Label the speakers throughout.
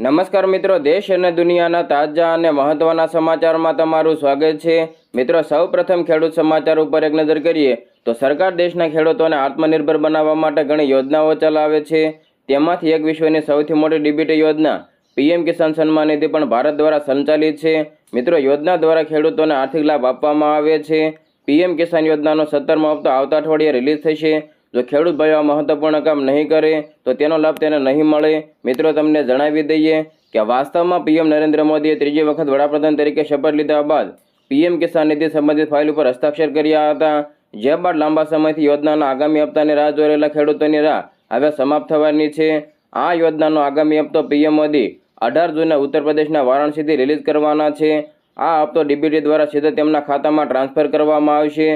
Speaker 1: નમસ્કાર મિત્રો, દેશ અને દુનિયાના તાજા અને મહત્વના સમાચારમાં તમારું સ્વાગત છે. મિત્રો સૌ પ્રથમ ખેડૂત સમાચાર ઉપર એક નજર કરીએ, તો સરકાર દેશના ખેડૂતોને આત્મનિર્ભર બનાવવા માટે ઘણી યોજનાઓ ચલાવે છે. તેમાંથી એક વિશ્વની સૌથી મોટી ડીબીટી યોજના, પીએમ કિસાન સન્માન નિધિ પણ ભારત દ્વારા સંચાલિત છે. મિત્રો, યોજના દ્વારા ખેડૂતોને આર્થિક લાભ આપવામાં આવે છે. પીએમ કિસાન યોજનાનો સત્તરમો હપ્તો આવતા અઠવાડિયે રિલીઝ થશે. જો ખેડૂત ભાઈઓ આ મહત્વપૂર્ણ કામ નહીં કરે, તો તેનો લાભ તેને નહીં મળે. મિત્રો, તમને જણાવી દઈએ કે વાસ્તવમાં પીએમ નરેન્દ્ર મોદીએ ત્રીજી વખત વડાપ્રધાન તરીકે શપથ લીધા બાદ પીએમ કિસાન નિધિ સંબંધિત ફાઇલ ઉપર હસ્તાક્ષર કર્યા હતા. જે બાદ લાંબા સમયથી યોજનાના આગામી હપ્તાની રાહ જોઈ ખેડૂતોની રાહ હવે સમાપ્ત થવાની છે. આ યોજનાનો આગામી હપ્તો પીએમ મોદી અઢાર જૂને ઉત્તર પ્રદેશના વારાણસીથી રિલીઝ કરવાના છે. આ હપ્તો ડીબીટી દ્વારા સીધા તેમના ખાતામાં ટ્રાન્સફર કરવામાં આવશે.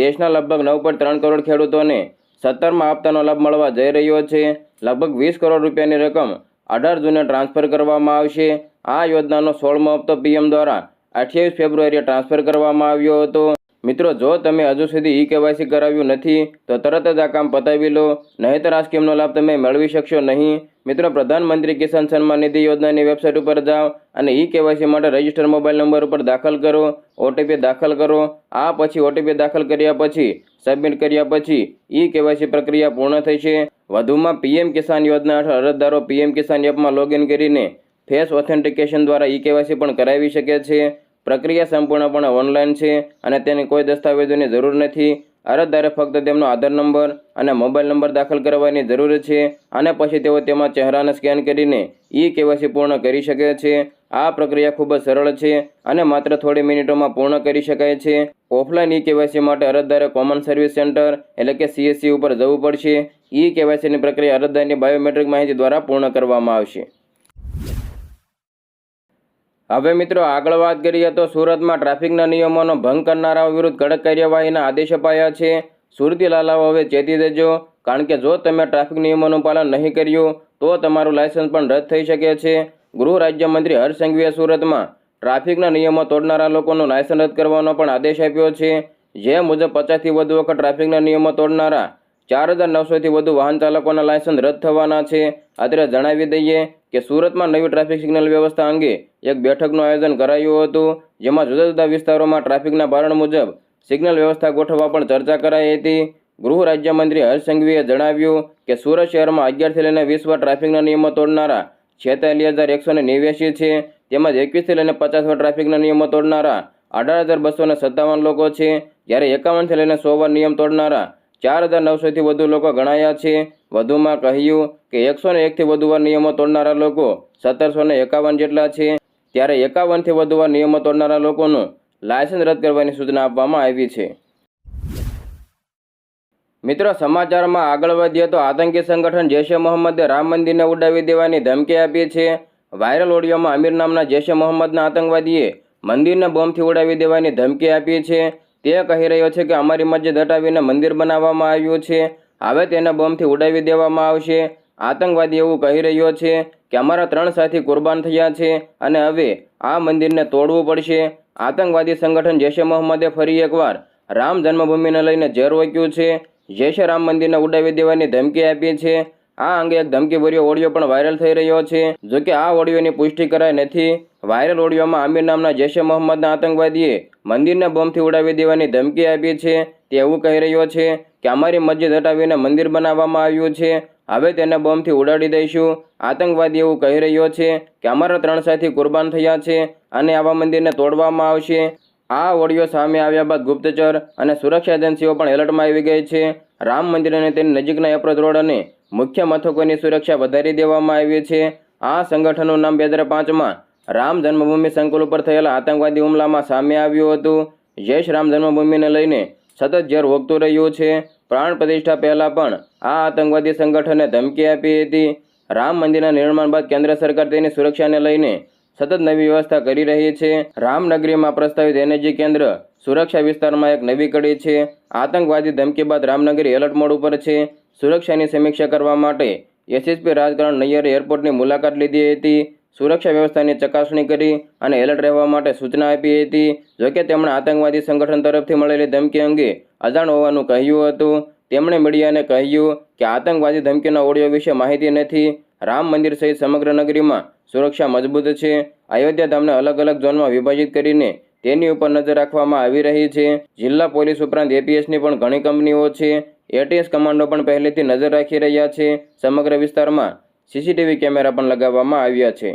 Speaker 1: દેશના લગભગ નવ પોઈન્ટ ત્રણ કરોડ ખેડૂતોને સત્તરમાં હપ્તાનો લાભ મળવા જઈ રહ્યો છે. લગભગ વીસ કરોડ રૂપિયાની રકમ અઢાર જૂને ટ્રાન્સફર કરવામાં આવશે. આ યોજનાનો સોળમો હપ્તો પીએમ દ્વારા અઠ્યાવીસ ફેબ્રુઆરીએ ટ્રાન્સફર કરવામાં આવ્યો હતો. મિત્રો, જો તમે હજુ સુધી ઈ કેવાયસી કરાવ્યું નથી, તો તરત જ આ કામ પતાવી લો. નહીંતર આ સ્કીમનો લાભ તમે મેળવી શકશો નહીં. મિત્રો, પ્રધાનમંત્રી કિસાન સન્માન નિધિ યોજનાની વેબસાઇટ ઉપર જાઓ અને ઈ કેવાયસી માટે રજિસ્ટર મોબાઈલ નંબર ઉપર દાખલ કરો, ઓટીપી દાખલ કરો. આ પછી ઓટીપી દાખલ કર્યા પછી, સબમિટ કર્યા પછી ઈ કેવાયસી પ્રક્રિયા પૂર્ણ થઈ છે વધુમાં પીએમ કિસાન યોજના હેઠળ અરજદારો પીએમ કિસાન એપમાં લોગિન કરીને ફેસ ઓથેન્ટિકેશન દ્વારા ઈ કેવાયસી પણ કરાવી શકે છે. પ્રક્રિયા સંપૂર્ણપણે ઓનલાઈન છે અને તેની કોઈ દસ્તાવેજોની જરૂર નથી. અરજદારે ફક્ત તેમનો આધાર નંબર અને મોબાઈલ નંબર દાખલ કરવાની જરૂર છે અને પછી તેઓ તેમાં ચહેરાને સ્કેન કરીને ઈ કેવાયસી પૂર્ણ કરી શકે છે. આ પ્રક્રિયા ખૂબ જ સરળ છે અને માત્ર થોડી મિનિટોમાં પૂર્ણ કરી શકાય છે. ઓફલાઈન ઈ કેવાયસી માટે અરજદારે કોમન સર્વિસ સેન્ટર એટલે કે સીએસસી ઉપર જવું પડશે. ઈ કેવાયસીની પ્રક્રિયા અરજદારની બાયોમેટ્રિક માહિતી દ્વારા પૂર્ણ કરવામાં આવશે. હવે મિત્રો, આગળ વાત કરીએ તો સુરતમાં ટ્રાફિકના નિયમોનો ભંગ કરનારાઓ વિરુદ્ધ કડક કાર્યવાહીના આદેશ અપાયા છે. સુરતી લાલાઓ હવે ચેતી દેજો, કારણ કે જો તમે ટ્રાફિક નિયમોનું પાલન નહીં કર્યું, તો તમારું લાયસન્સ પણ રદ થઈ શકે છે. ગૃહ રાજ્યમંત્રી હર્ષ સંઘવીએ સુરતમાં ટ્રાફિકના નિયમો તોડનારા લોકોનું લાયસન્સ રદ કરવાનો પણ આદેશ આપ્યો છે. જે મુજબ પચાસથી વધુ વખત ટ્રાફિકના નિયમો તોડનારા ચાર હજાર નવસોથી વધુ વાહન ચાલકોના લાયસન્સ રદ થવાના છે. અત્યારે જણાવી દઈએ કે સુરતમાં નવી ટ્રાફિક સિગ્નલ વ્યવસ્થા અંગે એક બેઠકનું આયોજન કરાયું હતું, જેમાં જુદા જુદા વિસ્તારોમાં ટ્રાફિકના ભારણ મુજબ સિગ્નલ વ્યવસ્થા ગોઠવવા પણ ચર્ચા કરાઈ હતી. ગૃહ રાજ્યમંત્રી હર્ષ સંઘવીએ જણાવ્યું કે સુરત શહેરમાં અગિયારથી લઈને વીસ વાર ટ્રાફિકના નિયમો તોડનારા છેતાલીસ હજાર એકસો નેવ્યાસી છે. તેમજ એકવીસથી લઈને પચાસ વાર ટ્રાફિકના નિયમો તોડનારા અઢાર હજાર બસો સત્તાવન લોકો છે. જ્યારે એકાવનથી લઈને સો વાર નિયમ તોડનારા ચાર હજાર નવસોથી વધુ લોકો ગણાયા છે. વધુમાં કહ્યું કે એકસો ને એકથી વધુ વાર નિયમો તોડનારા લોકો સત્તરસો ને એકાવન જેટલા છે. ત્યારે એકાવનથી વધુ વાર નિયમો તોડનારા લોકોનું લાયસન્સ રદ કરવાની સૂચના આપવામાં આવી છે. મિત્રો, સમાચારમાં આગળ વધીએ તો આતંકી સંગઠન જૈશ મોહમ્મદે રામ મંદિરને ઉડાવી દેવાની ધમકી આપી છે. વાયરલ ઓડિયોમાં અમીર નામના જૈશ મોહમ્મદના આતંકવાદીએ મંદિરને બોમ્બથી ઉડાવી દેવાની ધમકી આપી છે. તે કહી રહ્યો છે કે અમારી મસ્જિદ હટાવીને મંદિર બનાવવામાં આવ્યું છે. હવે તેને બોમ્બથી ઉડાવી દેવામાં આવશે. આતંકવાદી એવું કહી રહ્યો છે કે અમારા ત્રણ સાથી કુરબાન થયા છે અને હવે આ મંદિરને તોડવું પડશે. આતંકવાદી સંગઠન જૈશે મોહમ્મદે ફરી એકવાર રામ જન્મભૂમિને લઈને ઝેર વોક્યું છે. જૈશે રામ મંદિરને ઉડાવી દેવાની ધમકી આપી છે. આ અંગે એક ધમકીભર્યો ઓડિયો પણ વાયરલ થઈ રહ્યો છે. જો કે આ ઓડિયોની પુષ્ટિ કરાઈ નથી. વાયરલ ઓડિયોમાં આમિર નામના જૈશે મોહમ્મદના આતંકવાદીએ મંદિરને બોમ્બથી ઉડાવી દેવાની ધમકી આપી છે. તે એવું કહી રહ્યો છે કે અમારી મસ્જિદ હટાવીને મંદિર બનાવવામાં આવ્યું છે. હવે તેને બોમ્બથી ઉડાડી દઈશું. આતંકવાદી એવું કહી રહ્યો છે કે અમારા ત્રણ સાથી કુરબાન થયા છે અને આવા મંદિરને તોડવામાં આવશે. આ ઓડિયો સામે આવ્યા બાદ ગુપ્તચર અને સુરક્ષા એજન્સીઓ પણ એલર્ટમાં આવી ગઈ છે. રામ મંદિર અને તેની નજીકના એપ્રોચ રોડ અને મુખ્ય મથકોની સુરક્ષા વધારી દેવામાં આવી છે. આ સંગઠનનું નામ બે હજાર પાંચમાં રામ જન્મભૂમિ સંકુલ ઉપર થયેલા આતંકવાદી હુમલામાં સામે આવ્યું હતું. જૈશ રામ જન્મભૂમિને લઈને સતત ઝેર વોગતું રહ્યું છે. પ્રાણ પ્રતિષ્ઠા પહેલાં પણ આ આતંકવાદી સંગઠને ધમકી આપી હતી. રામ મંદિરના નિર્માણ બાદ કેન્દ્ર સરકાર તેની સુરક્ષાને લઈને સતત નવી વ્યવસ્થા કરી રહી છે. રામનગરીમાં પ્રસ્તાવિત એનર્જી કેન્દ્ર સુરક્ષા વિસ્તારમાં એક નવી કડી છે. આતંકવાદી ધમકી બાદ રામનગરી એલર્ટ મોડ ઉપર છે. સુરક્ષાની સમીક્ષા કરવા માટે એસએસપી રાજકારણ નૈયરે એરપોર્ટની મુલાકાત લીધી હતી. સુરક્ષા વ્યવસ્થાની ચકાસણી કરી અને એલર્ટ રહેવા માટે સૂચના આપી હતી. જોકે તેમણે આતંકવાદી સંગઠન તરફથી મળેલી ધમકી અંગે અજાણ હોવાનું કહ્યું હતું. તેમણે મીડિયાને કહ્યું કે આતંકવાદી ધમકીના ઓડિયો વિશે માહિતી નથી. રામ મંદિર સહિત સમગ્ર નગરીમાં સુરક્ષા મજબૂત છે. અયોધ્યા ધામને અલગ અલગ ઝોનમાં વિભાજિત કરીને તેની ઉપર નજર રાખવામાં આવી રહી છે. જિલ્લા પોલીસ ઉપરાંત એપીએસની પણ ઘણી કંપનીઓ છે. એટીએસ કમાન્ડો પણ પહેલેથી નજર રાખી રહ્યા છે. સમગ્ર વિસ્તારમાં સીસીટીવી કેમેરા પણ લગાવવામાં આવ્યા છે.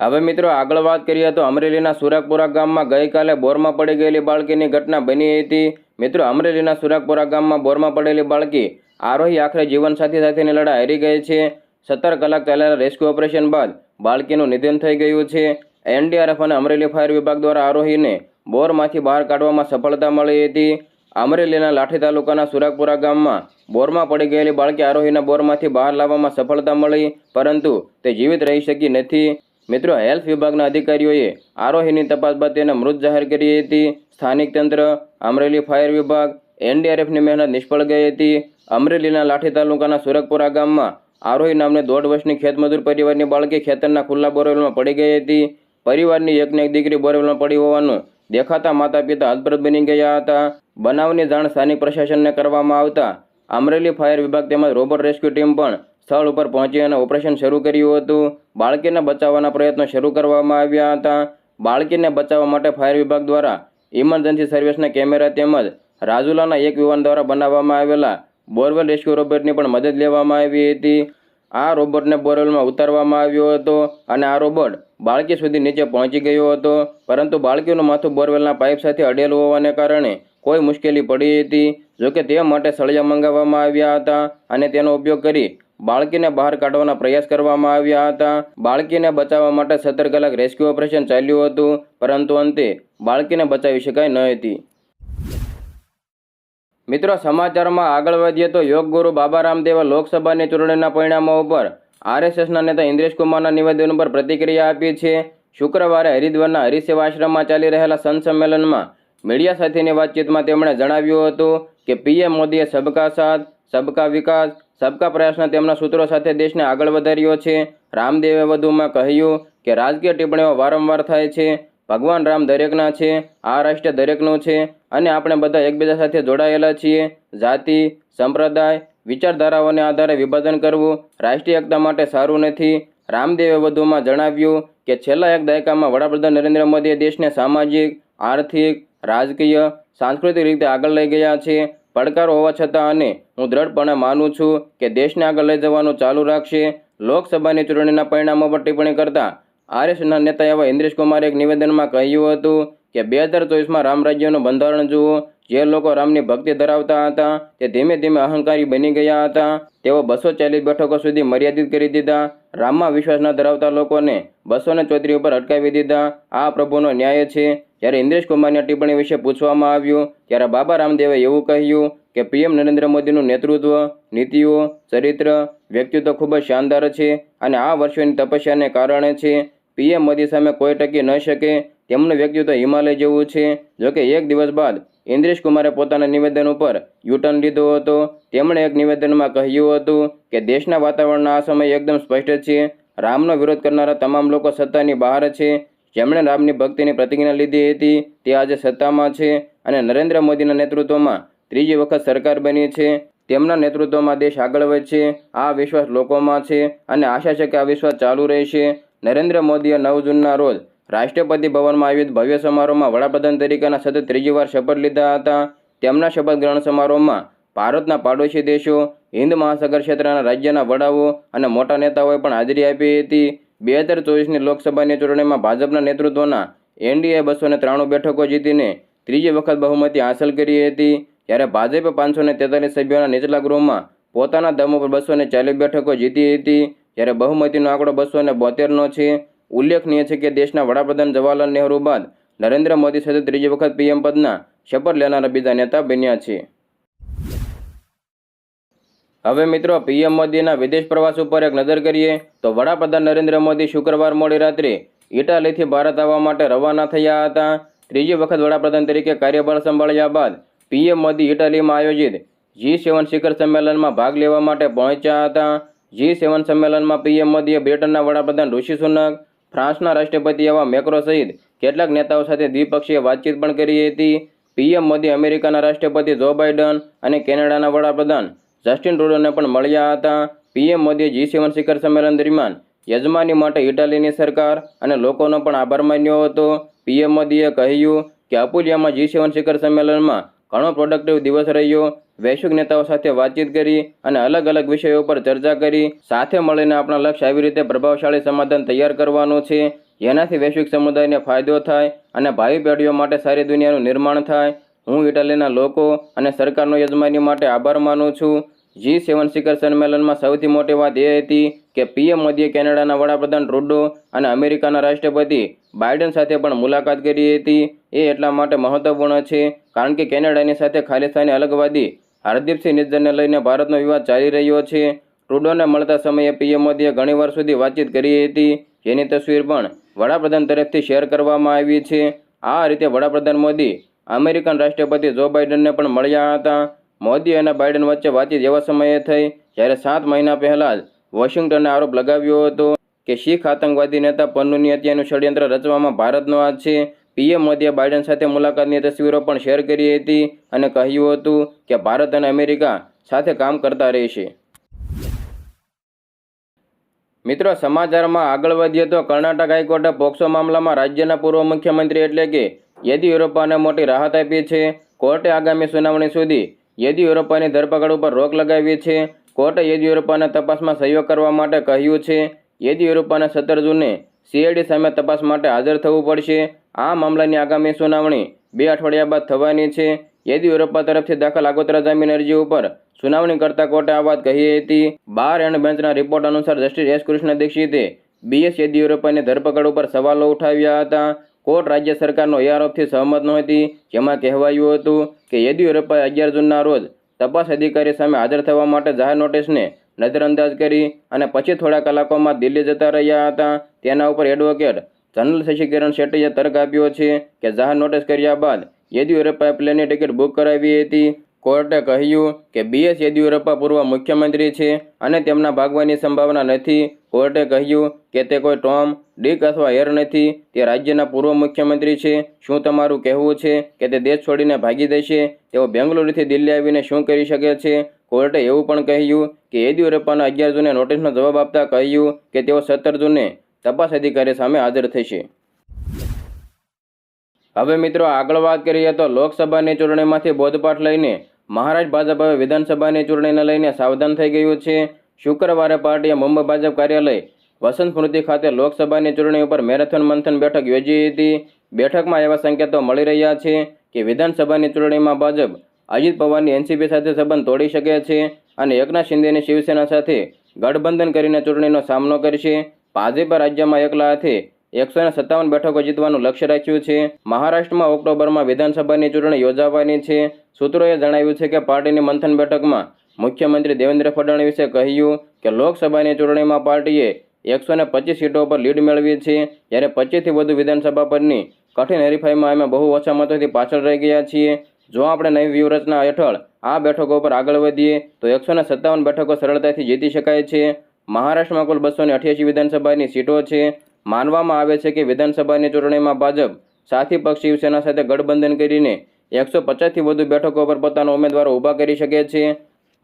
Speaker 1: હવે મિત્રો આગળ વાત કરીએ તો અમરેલીના સુરાગપુરા ગામમાં ગઈકાલે બોરમાં પડી ગયેલી બાળકીની ઘટના બની હતી. મિત્રો અમરેલીના સુરાગપુરા ગામમાં બોરમાં પડેલી બાળકી આરોહી આખરે જીવનસાથી સાથેની લડાઈ હારી ગઈ છે. સત્તર કલાક ચાલેલા રેસ્ક્યુ ઓપરેશન બાદ બાળકીનું નિધન થઈ ગયું છે. એનડીઆરએફ અને અમરેલી ફાયર વિભાગ દ્વારા આરોહીને બોરમાંથી બહાર કાઢવામાં સફળતા મળી હતી. અમરેલીના લાઠી તાલુકાના સુરાગપુરા ગામમાં બોરમાં પડી ગયેલી બાળકી આરોહીના બોરમાંથી બહાર લાવવામાં સફળતા મળી, પરંતુ તે જીવિત રહી શકી નથી. મિત્રો, હેલ્થ વિભાગના અધિકારીઓએ આરોહીની તપાસ બાદ તેને મૃત જાહેર કરી હતી. સ્થાનિક તંત્ર, અમરેલી ફાયર વિભાગ, એનડીઆરએફની મહેનત નિષ્ફળ ગઈ હતી. અમરેલીના લાઠી તાલુકાના સુરગપુરા ગામમાં આરોહી નામની દોઢ વર્ષની ખેતમજૂર પરિવારની બાળકી ખેતરના ખુલ્લા બોરવેલમાં પડી ગઈ હતી. પરિવારની એકને એક દીકરી બોરવેલમાં પડી હોવાનું દેખાતા માતા પિતા હતપ્રત બની ગયા હતા. બનાવની જાણ સ્થાનિક પ્રશાસનને કરવામાં આવતા અમરેલી ફાયર વિભાગ તેમજ રોબોટ રેસ્ક્યુ ટીમ પણ સ્થળ ઉપર પહોંચી અને ઓપરેશન શરૂ કર્યું હતું. બાળકીને બચાવવાના પ્રયત્નો શરૂ કરવામાં આવ્યા હતા. બાળકીને બચાવવા માટે ફાયર વિભાગ દ્વારા ઇમરજન્સી સર્વિસના કેમેરા તેમજ રાજુલાના એક યુવાન દ્વારા બનાવવામાં આવેલા બોરવેલ રેસ્ક્યુ રોબોટની પણ મદદ લેવામાં આવી હતી. આ રોબોટને બોરવેલમાં ઉતારવામાં આવ્યો હતો અને આ રોબોટ બાળકી સુધી નીચે પહોંચી ગયો હતો. પરંતુ બાળકીનું માથું બોરવેલના પાઇપ સાથે અડેલું હોવાને કારણે કોઈ મુશ્કેલી પડી હતી. જોકે તે માટે સળિયા મંગાવવામાં આવ્યા હતા અને તેનો ઉપયોગ કરી બાળકીને બહાર કાઢવાના પ્રયાસ કરવામાં આવ્યા હતા. બાળકીને બચાવવા માટે સત્તર કલાક રેસ્ક્યુ ઓપરેશન ચાલ્યું હતું, પરંતુ અંતે બાળકીને બચાવી શકાય ન હતી. મિત્રો, સમાચારમાં આગળ વધીએ તો યોગ ગુરુ બાબા રામદેવે લોકસભાની ચૂંટણીના પરિણામો ઉપર આરએસએસના નેતા ઇન્દ્રેશ કુમારના નિવેદન ઉપર પ્રતિક્રિયા આપી છે. શુક્રવારે હરિદ્વારના હરિસેવા આશ્રમમાં ચાલી રહેલા સંત સંમેલનમાં મીડિયા સાથેની વાતચીતમાં તેમણે જણાવ્યું હતું કે, પીએમ મોદીએ સબકા સાથ, સબકા વિકાસ, સબકા પ્રયાસના તેમના સૂત્રો સાથે દેશને આગળ વધાર્યો છે. રામદેવે વધુમાં કહ્યું કે, રાજકીય ટિપ્પણીઓ વારંવાર થાય છે. ભગવાન રામ દરેકના છે, આ રાષ્ટ્ર દરેકનો છે અને આપણે બધા એકબીજા સાથે જોડાયેલા છીએ. જાતિ, સંપ્રદાય, વિચારધારાઓને આધારે વિભાજન કરવું રાષ્ટ્રીય એકતા માટે સારું નથી. રામદેવે વધુમાં જણાવ્યું કે છેલ્લા એક દાયકામાં વડાપ્રધાન નરેન્દ્ર મોદીએ દેશને સામાજિક, આર્થિક, રાજકીય, સાંસ્કૃતિક રીતે આગળ લઈ ગયા છે. પડકારો હોવા છતાં અને હું દ્રઢપણે માનું છું કે દેશને આગળ લઈ જવાનું ચાલુ રાખશે. લોકસભાની ચૂંટણીના પરિણામો પર ટિપ્પણી કરતા આરએસના નેતા એવા ઇન્દ્રેશ કુમારે એક નિવેદનમાં કહ્યું હતું કે બે હજાર ચોવીસમાં રામ રાજ્યનું બંધારણ જુઓ. જે લોકો રામની ભક્તિ ધરાવતા હતા, તે ધીમે ધીમે અહંકારી બની ગયા હતા. તેઓ બસો ચાલીસ બેઠકો સુધી મર્યાદિત કરી દીધા. રામમાં વિશ્વાસ ન ધરાવતા લોકોને બસો ને ચોત્રી ઉપર અટકાવી દીધા. આ પ્રભુનો ન્યાય છે. જ્યારે ઇન્દ્રેશ કુમારની ટિપ્પણી વિશે પૂછવામાં આવ્યું, ત્યારે બાબા રામદેવે એવું કહ્યું કે, પીએમ નરેન્દ્ર મોદીનું નેતૃત્વ, નીતિઓ, ચરિત્ર, વ્યક્તિત્વ ખૂબ જ શાનદાર છે અને આ વર્ષોની તપસ્યાને કારણે છે. પીએમ મોદી સામે કોઈ ટકી ન શકે તેમનું વ્યક્તિત્વ હિમાલય જેવું છે. જોકે એક દિવસ બાદ ઇન્દ્રેશ કુમારે પોતાના નિવેદન ઉપર યુટર્ન લીધો હતો. તેમણે એક નિવેદનમાં કહ્યું હતું કે દેશના વાતાવરણના આ સમય એકદમ સ્પષ્ટ છે. રામનો વિરોધ કરનારા તમામ લોકો સત્તાની બહાર છે. જેમણે રામની ભક્તિની પ્રતિજ્ઞા લીધી હતી તે આજે સત્તામાં છે અને નરેન્દ્ર મોદીના નેતૃત્વમાં ત્રીજી વખત સરકાર બની છે. તેમના નેતૃત્વમાં દેશ આગળ વધશે. આ વિશ્વાસ લોકોમાં છે અને આશા છે કે આ વિશ્વાસ ચાલુ રહેશે. નરેન્દ્ર મોદીએ નવ જૂનના રોજ રાષ્ટ્રપતિ ભવનમાં આયોજિત ભવ્ય સમારોહમાં વડાપ્રધાન તરીકેના સતત ત્રીજી વાર શપથ લીધા હતા. તેમના શપથ ગ્રહણ સમારોહમાં ભારતના પાડોશી દેશો, હિન્દ મહાસાગર ક્ષેત્રના રાજ્યના વડાઓ અને મોટા નેતાઓએ પણ હાજરી આપી હતી. બે હજાર ચોવીસની લોકસભાની ચૂંટણીમાં ભાજપના નેતૃત્વના એનડીએ બસો ને ત્રાણું બેઠકો જીતીને ત્રીજી વખત બહુમતી હાંસલ કરી હતી. જ્યારે ભાજપે પાંચસો ને તેતાલીસ સભ્યોના નીચલા ગૃહમાં પોતાના દમ ઉપર બસો ને ચાલીસ બેઠકો જીતી હતી. જ્યારે બહુમતીનો આંકડો બસો ને બોતેરનો છે. ઉલ્લેખનીય છે કે દેશના વડાપ્રધાન જવાહરલાલ નહેરુ બાદ નરેન્દ્ર મોદી સતત ત્રીજી વખત પીએમ પદના શપથ લેનારા બીજા નેતા બન્યા છે. હવે મિત્રો, પીએમ મોદીના વિદેશ પ્રવાસ ઉપર એક નજર કરીએ તો વડાપ્રધાન નરેન્દ્ર મોદી શુક્રવાર મોડી રાત્રે ઇટાલીથી ભારત આવવા માટે રવાના થયા હતા. ત્રીજી વખત વડાપ્રધાન તરીકે કાર્યભાર સંભાળ્યા બાદ પીએમ મોદી ઇટાલીમાં આયોજિત જી સેવન શિખર સંમેલનમાં ભાગ લેવા માટે પહોંચ્યા હતા. જી સેવન સંમેલનમાં પીએમ મોદીએ બ્રિટનના વડાપ્રધાન ઋષિ સુનક, ફ્રાન્સના રાષ્ટ્રપતિ એવા મેક્રો સહિત કેટલાક નેતાઓ સાથે દ્વિપક્ષીય વાતચીત પણ કરી હતી. પીએમ મોદી અમેરિકાના રાષ્ટ્રપતિ જો બાઇડન અને કેનેડાના વડાપ્રધાન જસ્ટિન ટ્રુડોને પણ મળ્યા હતા. પીએમ મોદીએ જી સેવન શિખર સંમેલન દરમિયાન યજમાની માટે ઇટાલીની સરકાર અને લોકોનો પણ આભાર માન્યો હતો. પીએમ મોદીએ કહ્યું કે અપુલિયામાં જી સેવન શિખર સંમેલનમાં ઘણો પ્રોડક્ટિવ દિવસ રહ્યો. વૈશ્વિક નેતાઓ સાથે વાતચીત કરી અને અલગ અલગ વિષયો પર ચર્ચા કરી. સાથે મળીને આપણા લક્ષ્ય આવી રીતે પ્રભાવશાળી સમાધાન તૈયાર કરવાનું છે. જેનાથી વૈશ્વિક સમુદાયને ફાયદો થાય અને ભાવિ પેઢીઓ માટે સારી દુનિયાનું નિર્માણ થાય. હું ઇટાલીના લોકો અને સરકારનો યજમાની માટે આભાર માનું છું. જી સેવન શિખર સંમેલનમાં સૌથી મોટી વાત એ હતી કે પીએમ મોદીએ કેનેડાના વડાપ્રધાન ટ્રુડો અને અમેરિકાના રાષ્ટ્રપતિ બાઇડન સાથે પણ મુલાકાત કરી હતી. એ એટલા માટે મહત્વપૂર્ણ છે, કારણ કે કેનેડાની સાથે ખાલિસ્તાની અલગવાદી હરદીપસિંહ નિજ્જરને લઈને ભારતનો વિવાદ ચાલી રહ્યો છે. ટ્રુડોને મળતા સમયે પીએમ મોદીએ ઘણીવાર સુધી વાતચીત કરી હતી. જેની તસવીર પણ વડાપ્રધાન તરફથી શેર કરવામાં આવી છે. આ રીતે વડાપ્રધાન મોદી અમેરિકન રાષ્ટ્રપતિ જો બાઇડનને પણ મળ્યા હતા. મોદી અને બાઇડન વચ્ચે વાતચીત એવા સમયે થઈ, જ્યારે સાત મહિના પહેલાં જ વોશિંગ્ટને આરોપ લગાવ્યો હતો. કે શીખ આતંકવાદી નેતા પન્નુની હત્યાનું ષડયંત્ર રચવામાં ભારતનો હાથ છે. પીએમ મોદીએ બાઇડન સાથે મુલાકાતની તસવીરો પણ શેર કરી હતી અને કહ્યું હતું કે ભારત અને અમેરિકા સાથે કામ કરતા રહેશે. મિત્રો, સમાચારમાં આગળ વધીએ તો કર્ણાટક હાઈકોર્ટે પોક્સો મામલામાં રાજ્યના પૂર્વ મુખ્યમંત્રી એટલે કે યેદિયુરપ્પાને મોટી રાહત આપી છે. કોર્ટે આગામી સુનાવણી સુધી યેદિયુરપ્પાની ધરપકડ ઉપર રોક લગાવી છે. કોર્ટે યેદિયુરપ્પાને તપાસમાં સહયોગ કરવા માટે કહ્યું છે યેદિયુરપ્પાને સત્તર જૂને સીઆઈડી સામે તપાસ માટે હાજર થવું પડશે. આ મામલાની આગામી સુનાવણી બે અઠવાડિયા બાદ થવાની છે. યેદિયુરપ્પા તરફથી દાખલ આગોતરા જામીન અરજી ઉપર સુનાવણી કરતા કોર્ટે આ વાત કહી હતી. બાર એન્ડ બેન્ચના રિપોર્ટ અનુસાર જસ્ટિસ એસ કૃષ્ણ દીક્ષિતે બીએસ યેદિયુરપ્પાની ધરપકડ ઉપર સવાલો ઉઠાવ્યા હતા. કોર્ટ રાજ્ય સરકારનો એ આરોપથી સહમત નહોતી. જેમાં કહેવાયું હતું કે યેદિયુરપ્પાએ અગિયાર જૂનના રોજ તપાસ અધિકારી સામે હાજર થવા માટે જાહેર નોટિસને નજરઅંદાજ કરી અને પછી થોડા કલાકોમાં દિલ્હી જતા રહ્યા હતા. તેના ઉપર એડવોકેટ જનરલ શશિકિરણ શેટ્ટીએ તર્ક આપ્યો છે કે જાહેર નોટિસ કર્યા બાદ યેદિયુરપ્પાએ પ્લેનની ટિકિટ બુક કરાવી હતી. કોર્ટે કહ્યું કે બીએસ યેદિયુરપ્પા પૂર્વ મુખ્યમંત્રી છે અને તેમના ભાગવાની સંભાવના નથી. કોર્ટે કહ્યું કે તે કોઈ ટોમ, ડીક અથવા એર નથી. તે રાજ્યના પૂર્વ મુખ્યમંત્રી છે. શું તમારું કહેવું છે કે તે દેશ છોડીને ભાગી જશે? તેઓ બેંગલુરુથી દિલ્હી આવીને શું કરી શકે છે? કોર્ટે એવું પણ કહ્યું કે યેદિયુરપ્પાના અગિયાર જૂને નોટિસનો જવાબ આપતા કહ્યું કે તેઓ સત્તર જૂને તપાસ અધિકારી સામે હાજર થશે. હવે મિત્રો આગળ વાત કરીએ તો લોકસભાની ચૂંટણીમાંથી બોધપાઠ લઈને મહારાષ્ટ્ર ભાજપ હવે વિધાનસભાની ચૂંટણીને લઈને સાવધાન થઈ ગયું છે. શુક્રવારે પાર્ટીએ મુંબઈ ભાજપ કાર્યાલય વસંત સ્મૃતિ ખાતે લોકસભાની ચૂંટણી ઉપર મેરેથોન મંથન બેઠક યોજી હતી. બેઠકમાં એવા સંકેતો મળી રહ્યા છે કે વિધાનસભાની ચૂંટણીમાં ભાજપ અજીત પવારની એનસીપી સાથે સંબંધ તોડી શકે છે અને એકનાથ શિંદેની શિવસેના સાથે ગઠબંધન કરીને ચૂંટણીનો સામનો કરશે. ભાજપે રાજ્યમાં એકલા હાથે એકસો સત્તાવન બેઠકો જીતવાનું લક્ષ્ય રાખ્યું છે. મહારાષ્ટ્રમાં ઓક્ટોબરમાં વિધાનસભાની ચૂંટણી યોજાવાની છે. સૂત્રોએ જણાવ્યું છે કે પાર્ટીની મંથન બેઠકમાં મુખ્યમંત્રી દેવેન્દ્ર ફડણવીસે કહ્યું કે લોકસભાની ચૂંટણીમાં પાર્ટીએ એકસો ને પચીસ સીટો પર લીડ મેળવી છે. જ્યારે પચીસથી વધુ વિધાનસભા પરની કઠિન હરીફાઈમાં અમે બહુ ઓછા મતોથી પાછળ રહી ગયા છીએ. જો આપણે નવી વ્યૂહરચના હેઠળ આ બેઠકો પર આગળ વધીએ, તો એકસો સત્તાવન બેઠકો સરળતાથી જીતી શકાય છે. મહારાષ્ટ્રમાં કુલ બસો અઠ્યાસી વિધાનસભાની સીટો છે. માનવામાં આવે છે કે વિધાનસભાની ચૂંટણીમાં ભાજપ સાથી પક્ષ શિવસેના સાથે ગઠબંધન કરીને એકસો પચાસથી વધુ બેઠકો પર પોતાના ઉમેદવારો ઊભા કરી શકે છે.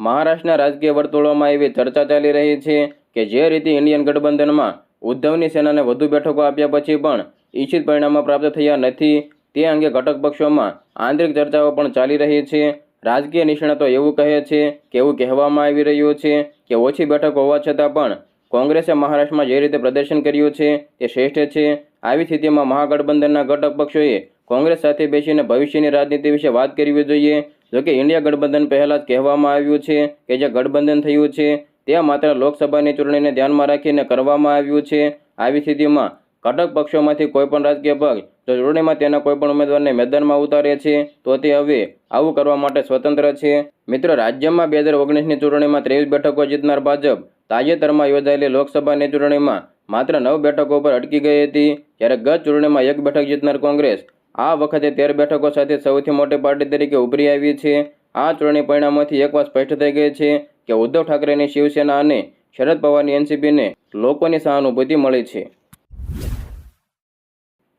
Speaker 1: મહારાષ્ટ્રના રાજકીય વર્તુળોમાં એવી ચર્ચા ચાલી રહી છે કે જે રીતે ઇન્ડિયન ગઠબંધનમાં ઉદ્ધવની સેનાને વધુ બેઠકો આપ્યા પછી પણ ઈચ્છિત પરિણામો પ્રાપ્ત થયા નથી. તે અંગે ઘટક પક્ષોમાં આંતરિક ચર્ચાઓ પણ ચાલી રહી છે. રાજકીય નિષ્ણાતો એવું કહે છે કે એવું કહેવામાં આવી રહ્યું છે કે ઓછી બેઠક હોવા છતાં પણ કોંગ્રેસે મહારાષ્ટ્રમાં જે રીતે પ્રદર્શન કર્યું છે તે શ્રેષ્ઠ છે. આવી સ્થિતિમાં મહાગઠબંધનના ઘટક પક્ષોએ કોંગ્રેસ સાથે બેસીને ભવિષ્યની રાજનીતિ વિશે વાત કરવી જોઈએ. જોકે ઇન્ડિયા ગઠબંધન પહેલાં જ કહેવામાં આવ્યું છે કે જે ગઠબંધન થયું છે તે માત્ર લોકસભાની ચૂંટણીને ધ્યાનમાં રાખીને કરવામાં આવ્યું છે. આવી સ્થિતિમાં ઘટક પક્ષોમાંથી કોઈપણ રાજકીય પક્ષ જો ચૂંટણીમાં તેના કોઈપણ ઉમેદવારને મેદાનમાં ઉતારે છે તો તે હવે આવું કરવા માટે સ્વતંત્ર છે. મિત્રો, રાજ્યમાં બે હજાર ઓગણીસની ચૂંટણીમાં ત્રેવીસ બેઠકો જીતનાર ભાજપ તાજેતરમાં યોજાયેલી લોકસભાની ચૂંટણીમાં માત્ર નવ બેઠકો પર અટકી ગઈ હતી. જ્યારે ગત ચૂંટણીમાં એક બેઠક જીતનાર કોંગ્રેસ આ વખતે તેર બેઠકો સાથે સૌથી મોટી પાર્ટી તરીકે ઉભરી આવી છે. આ ચૂંટણી પરિણામોથી એક વાત સ્પષ્ટ થઈ ગઈ છે કે ઉદ્ધવ ઠાકરેની શિવસેના અને શરદ પવારની એનસીપીને લોકોની સહાનુભૂતિ મળી છે.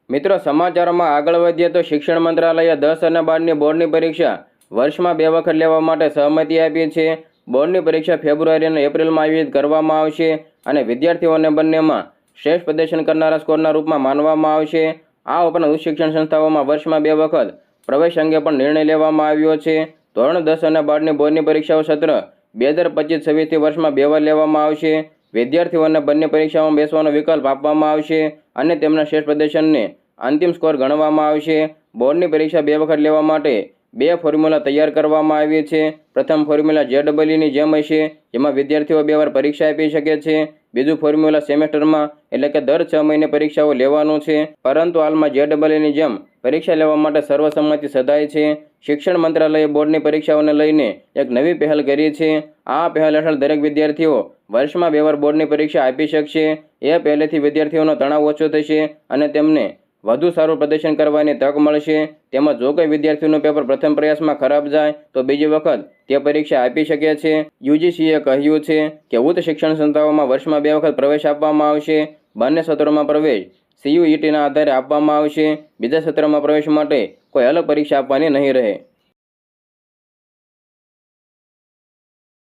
Speaker 1: મિત્રો, સમાચારોમાં આગળ વધીએ તો શિક્ષણ મંત્રાલયે દસ અને બારની બોર્ડની પરીક્ષા વર્ષમાં બે વખત લેવા માટે સહમતિ આપી છે. બોર્ડની પરીક્ષા ફેબ્રુઆરી અને એપ્રિલમાં આયોજિત કરવામાં આવશે અને વિદ્યાર્થીઓને બંનેમાં શ્રેષ્ઠ પ્રદર્શન કરનારા સ્કોરના રૂપમાં માનવામાં આવશે. આ ઉપરાંત ઉચ્ચ શિક્ષણ સંસ્થાઓમાં વર્ષમાં બે વખત પ્રવેશ અંગે પણ નિર્ણય લેવામાં આવ્યો છે. ધોરણ દસ અને બારની બોર્ડની પરીક્ષાઓ સત્ર બે હજાર પચીસ છવ્વીસથી વર્ષમાં બે વાર લેવામાં આવશે. વિદ્યાર્થીઓને બંને પરીક્ષાઓમાં બેસવાનો વિકલ્પ આપવામાં આવશે. અને તેમના શ્રેષ્ઠ પ્રદર્શનને અંતિમ સ્કોર ગણવામાં આવશે. બોર્ડની પરીક્ષા બે વખત લેવા માટે બે ફોર્મ્યુલા તૈયાર કરવામાં આવી છે. પ્રથમ ફોર્મ્યુલા જે જેડબલઈની જેમ હશે, જેમાં વિદ્યાર્થીઓ બે વાર પરીક્ષા આપી શકે છે. બીજું ફોર્મ્યુલા સેમેસ્ટરમાં, એટલે કે દર છ મહિને પરીક્ષાઓ લેવાનું છે. પરંતુ હાલમાં જેડબલઈની જેમ પરીક્ષા લેવા માટે સર્વસંમતિ સધાય છે. શિક્ષણ મંત્રાલયે બોર્ડની પરીક્ષાઓને લઈને એક નવી પહેલ કરી છે. આ પહેલ હેઠળ દરેક વિદ્યાર્થીઓ વર્ષમાં બે વાર બોર્ડની પરીક્ષા આપી શકશે. એ પહેલેથી વિદ્યાર્થીઓનો તણાવ ઓછો થશે અને તેમને વધુ સારું પ્રદર્શન કરવાની તક મળશે. તેમજ જો કોઈ વિદ્યાર્થીનું પેપર પ્રથમ પ્રયાસમાં ખરાબ જાય, તો બીજી વખત તે પરીક્ષા આપી શકે છે. યુજીસીએ કહ્યું છે કે ઉચ્ચ શિક્ષણ સંસ્થાઓમાં વર્ષમાં બે વખત પ્રવેશ આપવામાં આવશે. બંને સત્રોમાં પ્રવેશ સીયુઈટીના આધારે આપવામાં આવશે. બીજા સત્રમાં પ્રવેશ માટે કોઈ અલગ પરીક્ષા આપવાની નહીં રહે.